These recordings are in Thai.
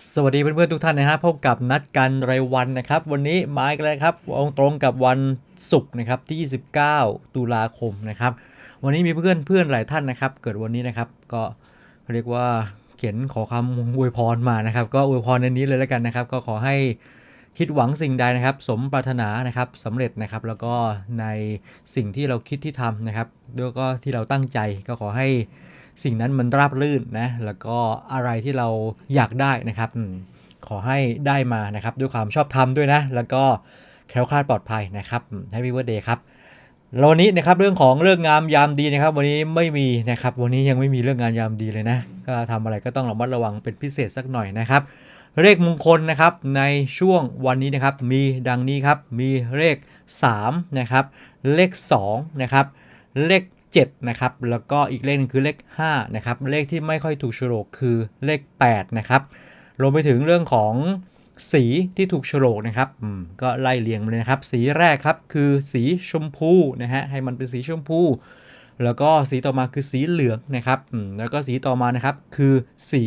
สวัสดีเพื่อนๆทุกท่านนะฮะพบกับนัดกันรายวันนะครับ วันนี้มาอีกแล้วครับตรงกับวันศุกร์นะครับที่ 29 ตุลาคมนะครับ วันนี้มีเพื่อนเพื่อนหลายท่านนะครับ เกิดวันนี้นะครับก็เรียกว่าเขียนขอคำอวยพรมานะครับ ก็อวยพรในนี้เลยแล้วกันนะครับ ก็ขอให้คิดหวังสิ่งใดนะครับ สมปรารถนานะครับสำเร็จนะครับแล้วก็ในสิ่งที่เราคิดที่ทำนะครับ แล้วก็ที่เราตั้งใจก็ขอให้ สิ่งนั้นมันราบรื่นนะแล้วก็อะไรที่เราอยากได้นะครับขอให้ได้มานะครับด้วยความชอบธรรมด้วยนะ แล้วก็แคล้วคลาดปลอดภัยนะครับให้พี่เวอร์เดย์ครับแล้ววันนี้นะครับเรื่องของเรื่องงามยามดีนะครับ วันนี้ไม่มีนะครับ วันนี้ยังไม่มีเรื่องงานยามดีเลยนะ ก็ทำอะไรก็ต้องระมัดระวังเป็นพิเศษสักหน่อยนะครับเลขมงคลนะครับในช่วงวันนี้นะครับ มีดังนี้ครับมีเลข3นะครับเลข2นะครับเลข 7นะครับแล้วก็อีกเลขหนึงคือเลข5นะครับเลขที่ไม่ค่อยถูกโฉลกคือเลข8นะครับรวมไปถึงเรื่องของสีที่ถูกโฉลกนะครับอืมก็ไล่เรียงมาเลยนะครับ สีแรกครับคือสีชมพูนะฮะให้มันเป็นสีชมพู แล้วก็สีต่อมาคือสีเหลืองนะครับอืมแล้วก็สีต่อมานะครับคือสี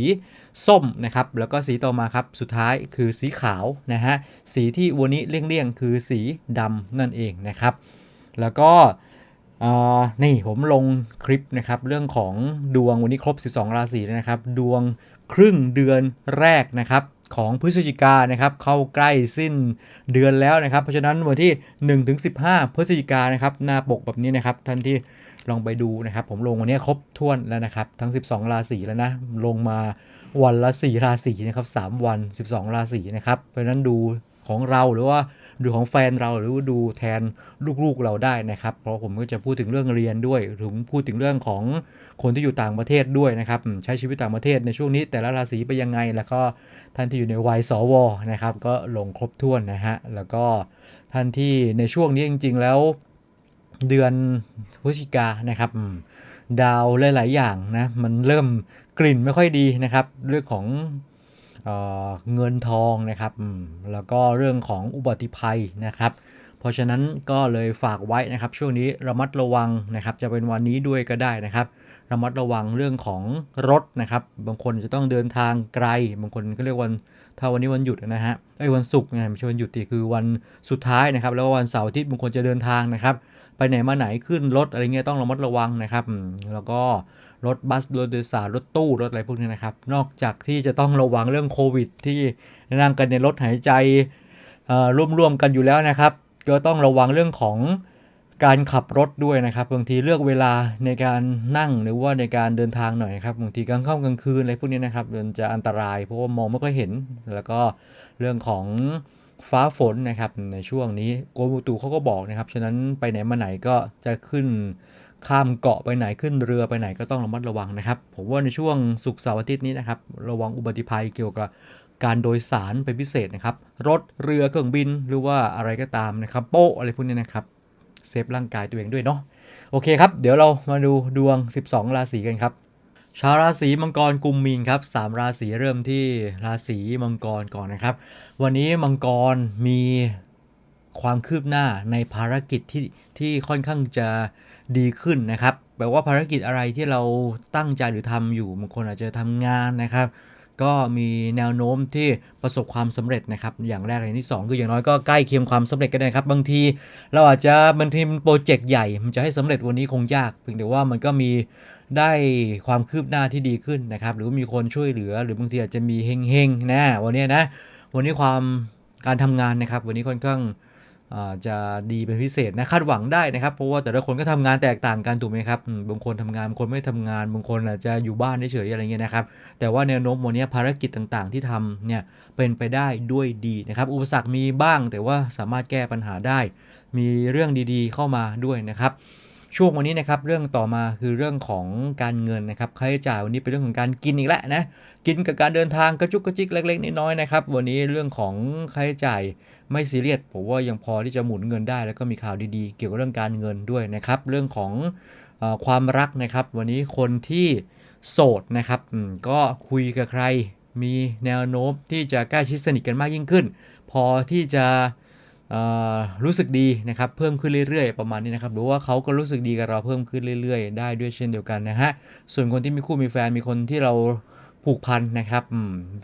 ส้มนะครับแล้วก็สีต่อมาครับสุดท้ายคือสีขาวนะฮะสีที่วันนี้เลี่ยงๆคือสีดำนั่นเองนะครับ แล้วก็ นี่ผมลงคลิปนะครับ เรื่องของดวงวันนี้ครบ 12 ราศีแล้วนะครับ ดวงครึ่งเดือนแรกนะครับของพฤศจิกานะครับเข้าใกล้สิ้นเดือนแล้วนะครับ เพราะฉะนั้นวันที่ 1-15 พฤศจิกานนะครับหน้าปกแบบนี้นะครับท่านที่ลองไปดูนะครับ ผมลงวันนี้ครบถ้วนแล้วนะครับ ทั้ง 12 ราศีแล้วนะ ลงมาวันละ 4 ราศีนะครับ 3 วัน 12 ราศีนะครับ เพราะฉะนั้นดูของเราหรือว่า ดูของแฟนเราหรือว่าดูแทนลูกๆเราได้นะครับ เพราะผมก็จะพูดถึงเรื่องเรียนด้วยถึงพูดถึงเรื่องของคนที่อยู่ต่างประเทศด้วยนะครับใช้ชีวิตต่างประเทศในช่วงนี้แต่ละราศีไปยังไง แล้วก็ท่านที่อยู่ในวัยสวนะครับ ก็ลงครบถ้วนนะฮะแล้วก็ท่านที่ในช่วงนี้จริง ๆ แล้วเดือนพฤศจิกานะครับดาวหลาย ๆ อย่างนะมันเริ่มกลิ่นไม่ค่อยดีนะครับ เรื่องของ เงินทองนะครับแล้วก็เรื่องของอุบัติภัยนะครับ เพราะฉะนั้นก็เลยฝากไว้นะครับ ช่วงนี้ระมัดระวังนะครับ จะเป็นวันนี้ด้วยก็ได้นะครับ ระมัดระวังเรื่องของรถนะครับ บางคนจะต้องเดินทางไกล บางคนก็เรียกวันถ้าวันนี้วันหยุดนะฮะไอ้วันศุกร์นะไม่ใช่วันหยุดทีคือวันสุดท้ายนะครับ แล้ววันเสาร์อาทิตย์บางคนจะเดินทางนะครับ ไปไหนมาไหนขึ้นรถอะไรเงี้ยต้องระมัดระวังนะครับ แล้วก็ รถบัสรถโดยสารรถตู้รถอะไรพวกนี้นะครับ นอกจากที่จะต้องระวังเรื่องโควิด ที่นั่งกันในรถหายใจร่วมๆกันอยู่แล้วนะครับ ก็ต้องระวังเรื่องของการขับรถด้วยนะครับบางทีเลือกเวลาในการนั่งหรือว่าในการเดินทางหน่อยครับบางทีกลางค่ำกลางคืนอะไรพวกนี้นะครับมันจะอันตรายเพราะว่ามองไม่ค่อยเห็น แล้วก็เรื่องของฟ้าฝนนะครับในช่วงนี้กรมอุตุเขาก็บอกนะครับฉะนั้นไปไหนมาไหนก็จะขึ้น ข้ามเกาะไปไหนขึ้นเรือไปไหนก็ต้องระมัดระวังนะครับ ผมว่าในช่วงศุกเสาร์อาทิตย์นี้นะครับ ระวังอุบัติภัยเกี่ยวกับการโดยสารเป็นพิเศษนะครับ รถเรือเครื่องบินหรือว่าอะไรก็ตามนะครับ โป๊ะอะไรพวกนี้นะครับเซฟร่างกายตัวเองด้วยเนาะโอเคครับ เดี๋ยวเรามาดูดวง 12 ราศีกันครับ ชาวราศีมังกรกุมมีนครับสามราศีเริ่มที่ราศีมังกรก่อนนะครับ วันนี้มังกรมีความคืบหน้าในภารกิจที่ที่ค่อนข้างจะ ดีขึ้นนะครับแปลว่าภารกิจอะไรที่เราตั้งใจหรือทำอยู่บางคนอาจจะทำงานนะครับ ก็มีแนวโน้มที่ประสบความสำเร็จนะครับ อย่างแรกอย่างที่สองคืออย่างน้อยก็ใกล้เคียงความสำเร็จก็ได้ครับ บางทีเราอาจจะบางทีมันโปรเจกต์ใหญ่มันจะให้สำเร็จวันนี้คงยาก เพียงแต่ว่ามันก็มีได้ความคืบหน้าที่ดีขึ้นนะครับ หรือมีคนช่วยเหลือ หรือบางทีอาจจะมีเฮงๆนะวันนี้นะวันนี้ความการทำงานนะครับ วันนี้ค่อนข้าง จะดีเป็นพิเศษนะคาดหวังได้นะครับ เพราะว่าแต่ละคนก็ทำงานแตกต่างกันถูกไหมครับบางคนทำงานบางคนไม่ทำงานบางคนอาจจะอยู่บ้านเฉยๆอะไรเงี้ยนะครับ แต่ว่าแนวโน้มวันนี้ภารกิจต่างๆ ที่ทำเนี่ยเป็นไปได้ด้วยดีนะครับ อุปสรรคมีบ้างแต่ว่าสามารถแก้ปัญหาได้ มีเรื่องดีๆเข้ามาด้วยนะครับ ช่วงวันนี้นะครับเรื่องต่อมาคือเรื่องของการเงินนะครับค่าใช้จ่ายวันนี้เป็นเรื่องของการกินอีกแล้วนะกินกับการเดินทางกระจุกกระจิกเล็กๆน้อยๆนะครับวันนี้เรื่องของค่าใช้จ่ายไม่ซีเรียสผมว่ายังพอที่จะหมุนเงินได้ แล้วก็มีข่าวดีๆ เกี่ยวกับเรื่องการเงินด้วยนะครับเรื่องของอความรักนะครับ วันนี้คนที่โสดนะครับก็คุยกับใคร มีแนวโน้มที่จะใกล้ชิดสนิทกันมากยิ่งขึ้น พอที่จะ รู้สึกดีนะครับเพิ่มขึ้นเรื่อยๆ ประมาณนี้นะครับหรือว่าเขาก็รู้สึกดีกับเราเพิ่มขึ้นเรื่อยๆ ได้ด้วยเช่นเดียวกันนะฮะส่วนคนที่มีคู่มีแฟนมีคนที่เราผูกพันนะครับ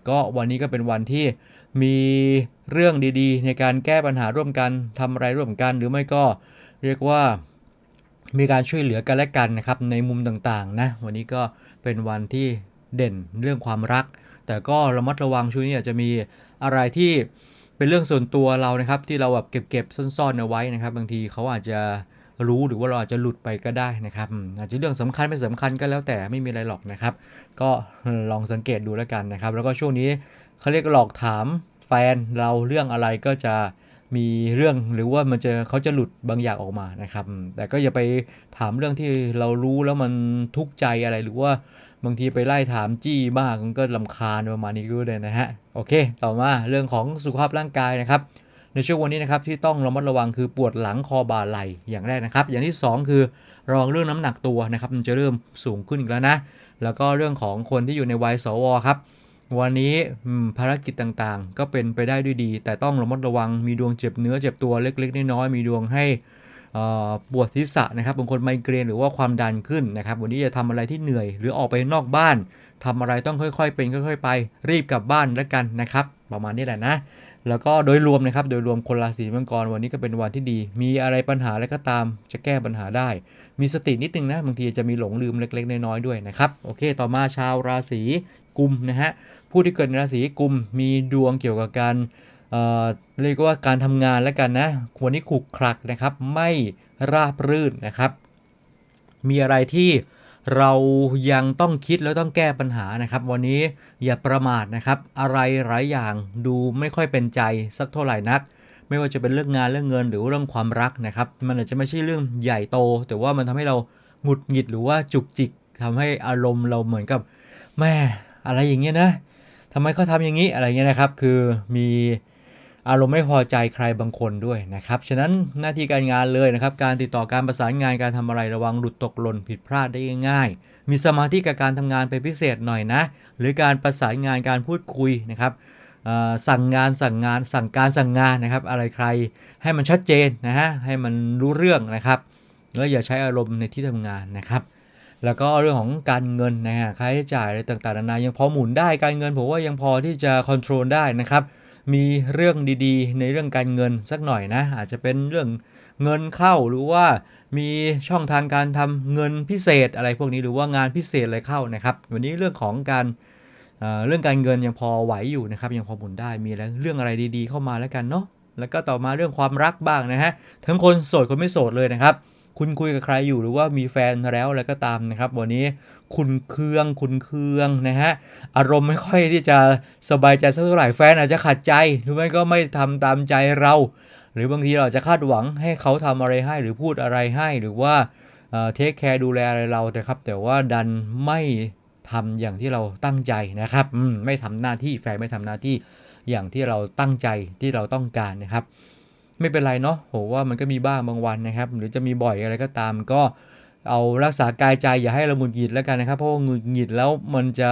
ก็วันนี้ก็เป็นวันที่มีเรื่องดีๆ ในการแก้ปัญหาร่วมกันทำอะไรร่วมกันหรือไม่ก็เรียกว่ามีการช่วยเหลือกันและกันนะครับในมุมต่างๆนะวันนี้ก็เป็นวันที่เด่นเรื่องความรัก แต่ก็ระมัดระวังช่วงนี้อาจจะมีอะไรที่ เป็นเรื่องส่วนตัวเรานะครับ ที่เราแบบเก็บๆซ่อนๆเอาไว้นะครับ บางทีเขาอาจจะรู้หรือว่าเราอาจจะหลุดไปก็ได้นะครับ อาจจะเรื่องสำคัญไม่สำคัญก็แล้วแต่ไม่มีอะไรหรอกนะครับ ก็ลองสังเกตดูแล้วกันนะครับ แล้วก็ช่วงนี้เขาเรียกหลอกถามแฟนเราเรื่องอะไรก็จะมีเรื่องหรือว่ามันจะเขาจะหลุดบางอย่างออกมานะครับ แต่ก็อย่าไปถามเรื่องที่เรารู้แล้วมันทุกข์ใจอะไรหรือว่า บางทีไปไล่ถามจี้บ้างมันก็ลำคาญประมาณนี้ก็เลยนะฮะโอเค ต่อมาเรื่องของสุขภาพร่างกายนะครับ ในช่วงวันนี้นะครับที่ต้องระมัดระวังคือปวดหลังคอบ่าไหล่อย่างแรกนะครับ อย่างที่ 2 คือระวังเรื่องน้ำหนักตัวนะครับมันจะเริ่มสูงขึ้นอีกแล้วนะแล้วก็เรื่องของคนที่อยู่ในวัยสวครับวันนี้ภารกิจต่างๆ ก็เป็นไปได้ด้วยดี แต่ต้องระมัดระวังมีดวงเจ็บเนื้อเจ็บตัวเล็กๆน้อยๆมีดวงให้ ปวดศีรษะนะครับบางคนไมเกรนหรือว่าความดันขึ้นนะครับ วันนี้จะทำอะไรที่เหนื่อย หรือออกไปนอกบ้านทำอะไรต้องค่อยๆ เป็นค่อย ๆ ไป รีบกลับบ้านแล้วกันนะครับ ประมาณนี้แหละนะ แล้วก็โดยรวมนะครับ โดยรวมคนราศีมังกรวันนี้ก็เป็นวันที่ดี มีอะไรปัญหาอะไรก็ตาม จะแก้ปัญหาได้ มีสตินิดนึงนะบางทีจะมีหลงลืมเล็ก ๆ น้อยๆด้วยนะครับโอเค ต่อมาชาวราศีกุมนะฮะผู้ที่เกิดในราศีกุมมีดวงเกี่ยวกับการ เรียกว่าการทำงานแล้วกันนะวันนี้ขลุกคลักนะครับ ไม่ราบรื่นนะครับ มีอะไรที่เรายังต้องคิดแล้วต้องแก้ปัญหานะครับ วันนี้อย่าประมาทนะครับ อะไรหลายอย่างดูไม่ค่อยเป็นใจสักเท่าไหร่นัก ไม่ว่าจะเป็นเรื่องงานเรื่องเงินหรือเรื่องความรักนะครับ มันอาจจะไม่ใช่เรื่องใหญ่โต แต่ว่ามันทำให้เราหงุดหงิดหรือว่าจุกจิกทำให้อารมณ์เราเหมือนกับแม่อะไรอย่างเงี้ยนะทำไมเขาทำอย่างนี้อะไรเงี้ยนะครับ คือมี อารมณ์ไม่พอใจใครบางคนด้วยนะครับ ฉะนั้นหน้าที่การงานเลยนะครับ การติดต่อการประสานงานการทำอะไรระวังหลุดตกหล่นผิดพลาดได้ง่าย มีสมาธิกับการทำงานเป็นพิเศษหน่อยนะ หรือการประสานงานการพูดคุยนะครับสั่งงานสั่งงานสั่งการสั่งงานนะครับ อะไรใครให้มันชัดเจนนะฮะให้มันรู้เรื่องนะครับแล้วอย่าใช้อารมณ์ในที่ทำงานนะครับแล้วก็เรื่องของการเงินนะฮะค่าใช้จ่ายอะไรต่างๆนานายังพอหมุนได้การเงินผมว่ายังพอที่จะค o n t r o l ได้นะครับ มีเรื่องดีๆ ในเรื่องการเงินสักหน่อยนะ อาจจะเป็นเรื่องเงินเข้าหรือว่ามีช่องทางการทำเงินพิเศษอะไรพวกนี้หรือว่างานพิเศษอะไรเข้านะครับ วันนี้เรื่องของการเรื่องการเงินยังพอไหวอยู่นะครับยังพอหมุนได้มีอะไรเรื่องอะไรดีๆ เข้ามาแล้วกันเนาะแล้วก็ต่อมาเรื่องความรักบ้างนะฮะทั้งคนโสดคนไม่โสดเลยนะครับ คุณคุยกับใครอยู่หรือว่ามีแฟนแล้วอะไรก็ตามนะครับ วันนี้คุณเคืองคุณเคืองนะฮะอารมณ์ไม่ค่อยที่จะสบายใจสักเท่าไหร่แฟนอาจจะขัดใจหรือไม่ก็ไม่ทำตามใจเรา หรือบางทีเราจะคาดหวังให้เขาทำอะไรให้หรือพูดอะไรให้หรือว่าเทคแคร์ดูแลอะไรเราแต่ครับ แต่ว่าดันไม่ทำอย่างที่เราตั้งใจนะครับมไม่ทำหน้าที่แฟนไม่ทำหน้าที่อย่างที่เราตั้งใจที่เราต้องการนะครับ ไม่เป็นไรเนาะโหว่ามันก็มีบ้างบางวันนะครับ หรือจะมีบ่อยอะไรก็ตามก็เอารักษากายใจอย่าให้เราหงุดหงิดแล้วกันนะครับ เพราะว่าหงุดหงิดแล้วมันจะ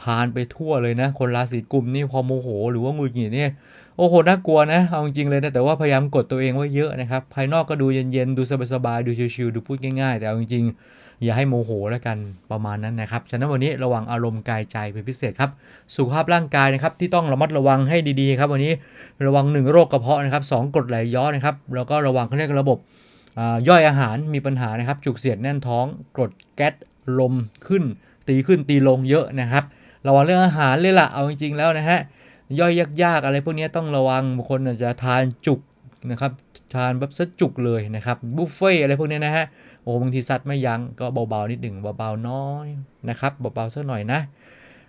พานไปทั่วเลยนะ คนราศีกุมนี่พอโมโห หรือว่าหงุดหงิดเนี่ยโอ้โหน่ากลัวนะเอาจริงเลยนะแต่ว่าพยายามกดตัวเองไว้เยอะนะครับภายนอกก็ดูเย็นๆดูสบายๆดูชิวๆดูพูดง่ายๆ แต่เอาจริงๆ อย่าให้โมโหแล้วกันประมาณนั้นนะครับ ฉะนั้นวันนี้ระวังอารมณ์กายใจเป็นพิเศษครับ สุขภาพร่างกายนะครับที่ต้องระมัดระวังให้ดีๆครับ วันนี้ระวัง 1 โรคกระเพาะนะครับสองกรดไหลย้อนนะครับ แล้วก็ระวังเขาเรียกระบบย่อยอาหารมีปัญหานะครับ จุกเสียดแน่นท้อง กรดแก๊สลมขึ้น ตีขึ้นตีลงเยอะนะครับ ระวังเรื่องอาหารเลยล่ะเอาจริงๆแล้วนะฮะย่อยยากๆ อะไรพวกนี้ต้องระวังบางคนอาจจะทานจุกนะครับทานแบบซะจุกเลยนะครับบุฟเฟ่อะไรพวกนี้นะฮะ โอ้บางทีซัดไม่ยั้งก็เบาๆนิดหนึ่งเบาๆน้อยนะครับเบาๆสักหน่อยนะ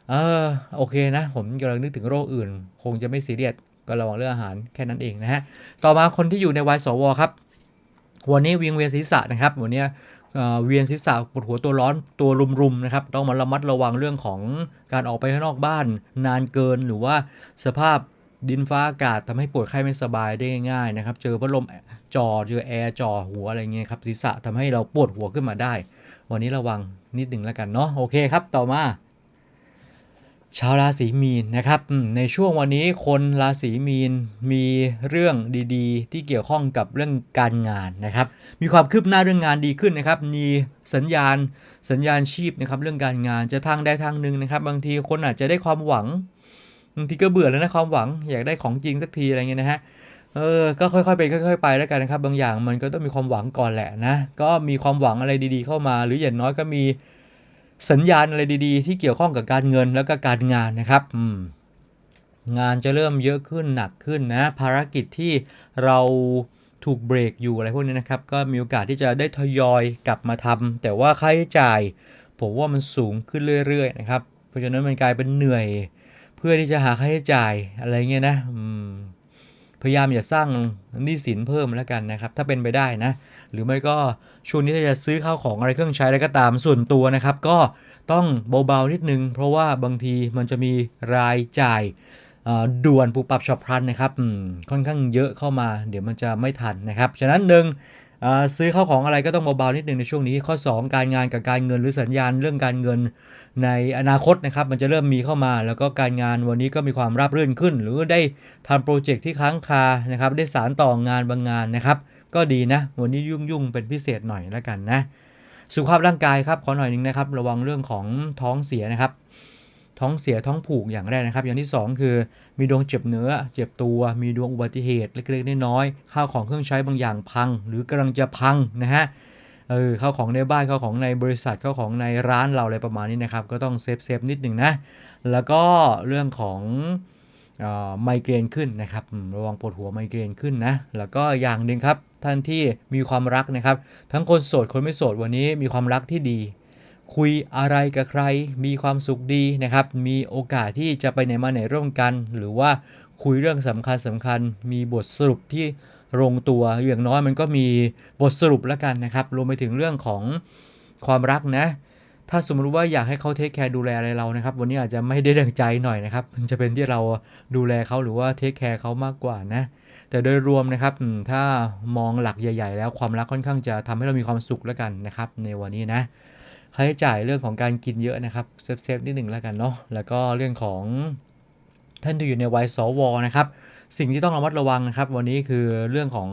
เออโอเคนะ ผมกำลังนึกถึงโรคอื่น คงจะไม่ซีเรียสก็ระวังเรื่องอาหารแค่นั้นเองนะฮะต่อมาคนที่อยู่ในวัยสวครับวันนี้เวียงเวียนศีรษะนะครับวันนี้เอ่อเวียนศีรษะปวดหัวตัวร้อนตัวรุมๆนะครับต้องมาระมัดระวังเรื่องของการออกไปข้างนอกบ้าน นานเกินหรือว่าสภาพ ดินฟ้าอากาศทำให้ปวดไข้ไม่สบายได้ง่ายนะครับ เจอพัดลมจ่อเจอแอร์จ่อหัวอะไรเงี้ยครับศีรษะทำให้เราปวดหัวขึ้นมาได้ วันนี้ระวังนิดหนึ่งแล้วกันเนาะโอเคครับต่อมา ชาวราศีมีนนะครับในช่วงวันนี้คนราศีมีนมีเรื่องดีๆ ที่เกี่ยวข้องกับเรื่องการงานนะครับ มีความคืบหน้าเรื่องงานดีขึ้นนะครับ มีสัญญาณสัญญาณชีพนะครับเรื่องการงานจะทางใดทางหนึ่งนะครับ บางทีคนอาจจะได้ความหวัง บางทีก็เบื่อแล้วนะความหวังอยากได้ของจริงสักทีอะไรเงี้ยนะฮะเออก็ค่อยๆไปค่อยๆไปแล้วกันนะครับ บางอย่างมันก็ต้องมีความหวังก่อนแหละนะ ก็มีความหวังอะไรดีๆเข้ามา หรืออย่างน้อยก็มีสัญญาณอะไรดีๆ ที่เกี่ยวข้องกับการเงินแล้วก็การงานนะครับอืมงานจะเริ่มเยอะขึ้นหนักขึ้นนะ ภารกิจที่เราถูกเบรกอยู่อะไรพวกนี้นะครับ ก็มีโอกาสที่จะได้ทยอยกลับมาทำแต่ว่าค่าใช้จ่าย ผมว่ามันสูงขึ้นเรื่อยๆนะครับ เพราะฉะนั้นมันกลายเป็นเหนื่อย เพื่อที่จะหาค่าใช้จ่ายอะไรเงี้ยนะพยายามอย่าสร้างหนี้สินเพิ่มแล้วกันนะครับ ถ้าเป็นไปได้นะ หรือไม่ก็ช่วงนี้ถ้าจะซื้อข้าวของอะไรเครื่องใช้อะไรก็ตามส่วนตัวนะครับ ก็ต้องเบาๆนิดนึง เพราะว่าบางทีมันจะมีรายจ่ายอ่อด่วนปุบปับฉับพลันนะครับค่อนข้างเยอะเข้ามา เดี๋ยวมันจะไม่ทันนะครับ ฉะนั้นหนึ่ง ซื้อข้าวของอะไรก็ต้องเบาๆนิดนึงในช่วงนี้ ข้อ 2 การงานกับการเงินหรือสัญญาณเรื่องการเงินในอนาคตนะครับมันจะเริ่มมีเข้ามา แล้วก็การงานวันนี้ก็มีความราบรื่นขึ้น หรือได้ทำโปรเจกต์ที่ค้างคานะครับได้สารต่องานบางงานนะครับ ก็ดีนะ วันนี้ยุ่งๆเป็นพิเศษหน่อยแล้วกันนะสุขภาพร่างกายครับขอหน่อยหนึงนะครับ ระวังเรื่องของท้องเสียนะครับ ท้องเสียท้องผูกอย่างแรกนะครับ อย่างที่ 2 คือมีดวงเจ็บเนื้อ เจ็บตัว มีดวงอุบัติเหตุเล็กๆน้อยๆข้าวของเครื่องใช้บางอย่างพัง หรือกำลังจะพังนะฮะเออข้าวของในบ้านข้าวของในบริษัทข้าวของในร้านเราอะไรประมาณนี้นะครับ ก็ต้องเซฟเซฟนิดหนึ่งนะ แล้วก็เรื่องของออไมเกรนขึ้นนะครับระวังปวดหัวไมเกรนขึ้นนะ แล้วก็อย่างหนึ่งครับท่านที่มีความรักนะครับ ทั้งคนโสดคนไม่โสดวันนี้มีความรักที่ดี คุยอะไรกับใคร มีความสุขดีนะครับ มีโอกาสที่จะไปไหนมาไหนร่วมกัน หรือว่าคุยเรื่องสำคัญสำคัญ มีบทสรุปที่ลงตัวอย่างน้อยมันก็มีบทสรุปแล้วกันนะครับ รวมไปถึงเรื่องของความรักนะ ถ้าสมมติว่าอยากให้เขาเทคแคร์ดูแลอะไรเรานะครับ วันนี้อาจจะไม่ได้ดังใจหน่อยนะครับ มันจะเป็นที่เราดูแลเขาหรือว่าเทคแคร์เขามากกว่านะ แต่โดยรวมนะครับ ถ้ามองหลักใหญ่ ๆ แล้วความรักค่อนข้างจะทำให้เรามีความสุขแล้วกันนะครับ ในวันนี้นะ ค่าใช้จ่ายเรื่องของการกินเยอะนะครับเซฟเซฟนิดหนึ่งแล้วกันเนาะแล้วก็เรื่องของท่านที่อยู่ในวัยสวนะครับ สิ่งที่ต้องระมัดระวังนะครับ วันนี้คือเรื่องของ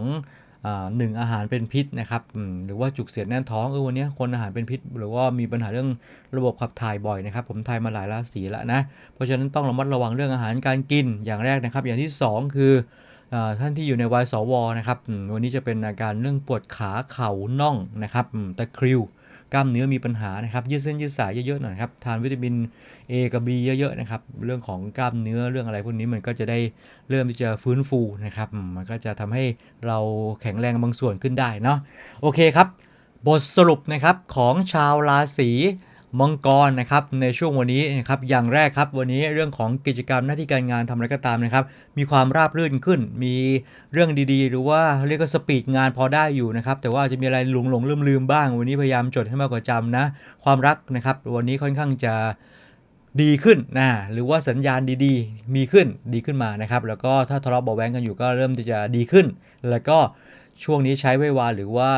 อหนึ่งอาหารเป็นพิษนะครับหรือว่าจุกเสียดแน่นท้องเออวันนี้คนอาหารเป็นพิษ หรือว่ามีปัญหาเรื่องระบบขับถ่ายบ่อยนะครับ ผมทายมาหลายราศีแล้วนะเพราะฉะนั้นต้องระมัดระวังเรื่องอาหารการกินอย่างแรกนะครับ อย่างที่สองคือท่านที่อยู่ในวัยสวนะครับวันนี้จะเป็นอาการเรื่องปวดขาเข่าน่องนะครับตะคริว กล้ามเนื้อมีปัญหานะครับ ยืดเส้นยืดสายเยอะๆหน่อยครับ ทานวิตามิน A กับ B เยอะๆนะครับ เรื่องของกล้ามเนื้อเรื่องอะไรพวกนี้มันก็จะได้เริ่มที่จะฟื้นฟูนะครับมมันก็จะทำให้เราแข็งแรงบางส่วนขึ้นได้เนาะ โอเคครับ บทสรุปนะครับของชาวราศี มังกรนะครับในช่วงวันนี้นะครับอย่างแรกครับวันนี้เรื่องของกิจกรรมหน้าที่การงานทำอะไรก็ตามนะครับ มีความราบรื่นขึ้น มีเรื่องดีๆ หรือว่าเรียกว่าสปีดงานพอได้อยู่นะครับ แต่ว่าจะมีอะไรหลงหลงลืมลืมๆบ้าง วันนี้พยายามจดให้มากกว่าจำนะ ความรักนะครับ วันนี้ค่อนข้างจะดีขึ้นนะหรือว่าสัญญาณดีๆ มีขึ้นดีขึ้นมานะครับ แล้วก็ถ้าทะเลาะเบาแวงกันอยู่ก็เริ่มจะดีขึ้น แล้วก็ ช่วงนี้ใช้ไว้วาหรือว่า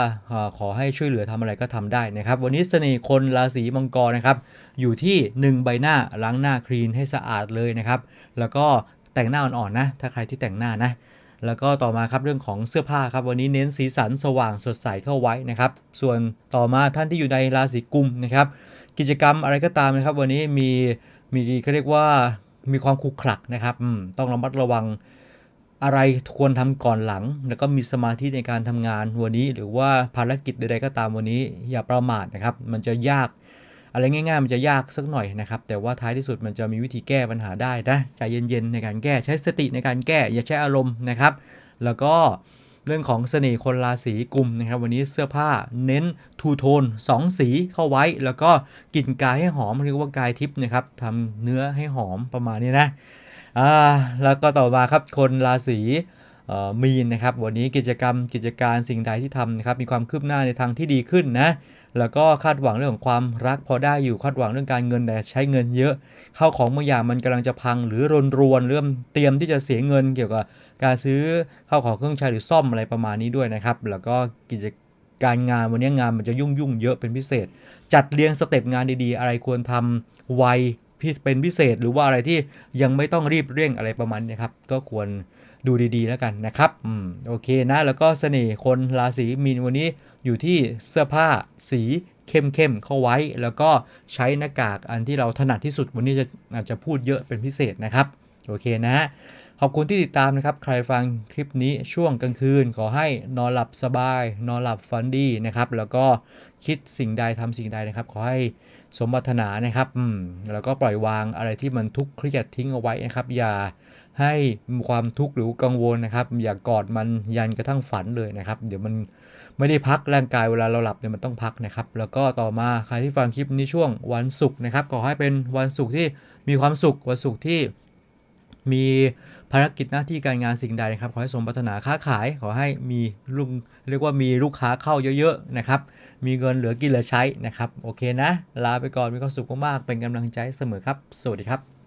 ขอให้ช่วยเหลือทำอะไรก็ทำได้นะครับ วันนี้เสน่ห์คนราศีมังกรนะครับ อยู่ที่ 1 ใบหน้าล้างหน้าคลีนให้สะอาดเลยนะครับ แล้วก็แต่งหน้าอ่อนๆนะ ถ้าใครที่แต่งหน้านะ แล้วก็ต่อมาครับเรื่องของเสื้อผ้าครับ วันนี้เน้นสีสันสว่างสดใสเข้าไว้นะครับ ส่วนต่อมาท่านที่อยู่ในราศีกุมนะครับ กิจกรรมอะไรก็ตามนะครับ วันนี้มีมีเขาเรียกว่ามีความขรุขระนะครับต้องระมัดระวัง อะไรควรทำก่อนหลัง แล้วก็มีสมาธิในการทำงานวันนี้ หรือว่าภารกิจใดๆก็ตามวันนี้ อย่าประมาทนะครับ มันจะยาก อะไรง่าย ๆ มันจะยากสักหน่อยนะครับ แต่ว่าท้ายที่สุดมันจะมีวิธีแก้ปัญหาได้นะใจเย็นๆในการแก้ใช้สติในการแก้ อย่าใช้อารมณ์นะครับ แล้วก็เรื่องของเสน่ห์คนราศีกุมนะครับ วันนี้เสื้อผ้าเน้นทูโทน2 สีเข้าไว้ แล้วก็กลิ่นกายให้หอมเรียกว่ากายทิพย์นะครับทำเนื้อให้หอมประมาณนี้นะ อ่าแล้วก็ต่อมาครับคนราศีมีนนะครับวันนี้กิจกรรมกิจการสิ่งใดที่ทำนะครับมีความคืบหน้าในทางที่ดีขึ้นนะแล้วก็คาดหวังเรื่องของความรักพอได้อยู่คาดหวังเรื่องการเงินแต่ใช้เงินเยอะ เข้าของบางอย่างมันกำลังจะพังหรือรนรวนเริ่มเตรียมที่จะเสียเงินเกี่ยวกับการซื้อเข้าของเครื่องใช้หรือซ่อมอะไรประมาณนี้ด้วยนะครับ แล้วก็กิจการงานวันนี้งานมันจะยุ่งยุ่งเยอะเป็นพิเศษ จัดเรียงสเต็ปงานดีๆ อะไรควรทำไว เป็นพิเศษหรือว่าอะไรที่ยังไม่ต้องรีบเร่งอะไรประมาณเนี้ครับ ก็ควรดูดีๆแล้วกันนะครับอืมโอเคนะ แล้วก็เสน่ห์คนราศีมีนวันนี้อยู่ที่เสื้อผ้าสีเข้มๆเข้าไว้ แล้วก็ใช้หน้ากากอันที่เราถนัดที่สุดวันนี้จะอาจจะพูดเยอะเป็นพิเศษนะครับ โอเคนะฮะขอบคุณที่ติดตามนะครับ ใครฟังคลิปนี้ช่วงกลางคืน ขอให้นอนหลับสบาย นอนหลับฝันดีนะครับ แล้วก็คิดสิ่งใดทำสิ่งใดนะครับ ขอให้ สมปรารถนานะครับอืมแล้วก็ปล่อยวางอะไรที่มันทุกข์เครียดทิ้งเอาไว้นะครับ อย่าให้ความทุกข์หรือกังวลนะครับ อย่ากอดมันยันกระทั่งฝันเลยนะครับ เดี๋ยวมันไม่ได้พักร่างกายเวลาเราหลับเนี่ยมันต้องพักนะครับ แล้วก็ต่อมาใครที่ฟังคลิปนี้ช่วงวันศุกร์นะครับขอให้เป็นวันศุกร์ที่มีความสุขวันศุกร์ที่มีภารกิจหน้าที่การงานสิ่งใดนะครับ ขอให้สมปรารถนาค้าขาย ขอให้มีลุงเรียกว่ามีลูกค้าเข้าเยอะๆนะครับ มีเงินเหลือกินเหลือใช้นะครับ โอเคนะ ลาไปก่อนมีความสุขมากๆเป็นกำลังใจเสมอครับ สวัสดีครับ